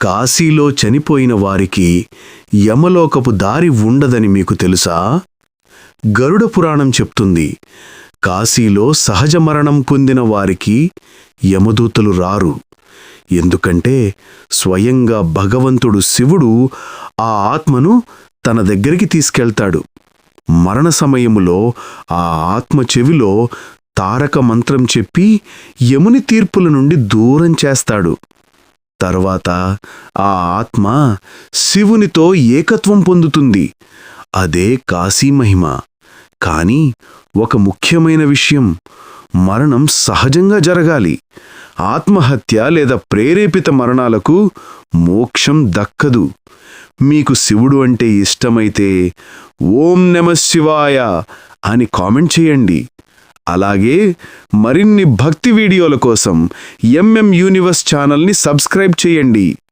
కాశీలో చనిపోయిన వారికి యమలోకపు దారి ఉండదని మీకు తెలుసా? గరుడ పురాణం చెప్తుంది కాశీలో సహజ మరణం పొందిన వారికి యమదూతలు రారు. ఎందుకంటే స్వయంగా భగవంతుడు శివుడు ఆ ఆత్మను తన దగ్గరికి తీసుకెళ్తాడు. మరణ సమయములో ఆ ఆత్మ చెవిలో తారక మంత్రం చెప్పి యముని తీర్పుల నుండి దూరం చేస్తాడు. తర్వాత ఆ ఆత్మ శివునితో ఏకత్వం పొందుతుంది. అదే కాశీ మహిమ. కాని ఒక ముఖ్యమైన విషయం. మరణం సహజంగా జరగాలి. ఆత్మహత్య లేదా ప్రేరేపిత మరణాలకు మోక్షం దక్కదు. మీకు శివుడు అంటే ఇష్టమైతే ఓం నమ శివాయ అని కామెంట్ చేయండి. అలాగే మరిన్ని భక్తి వీడియోల కోసం ఎంఎం యూనివర్స్ ఛానల్ని సబ్స్క్రైబ్ చేయండి.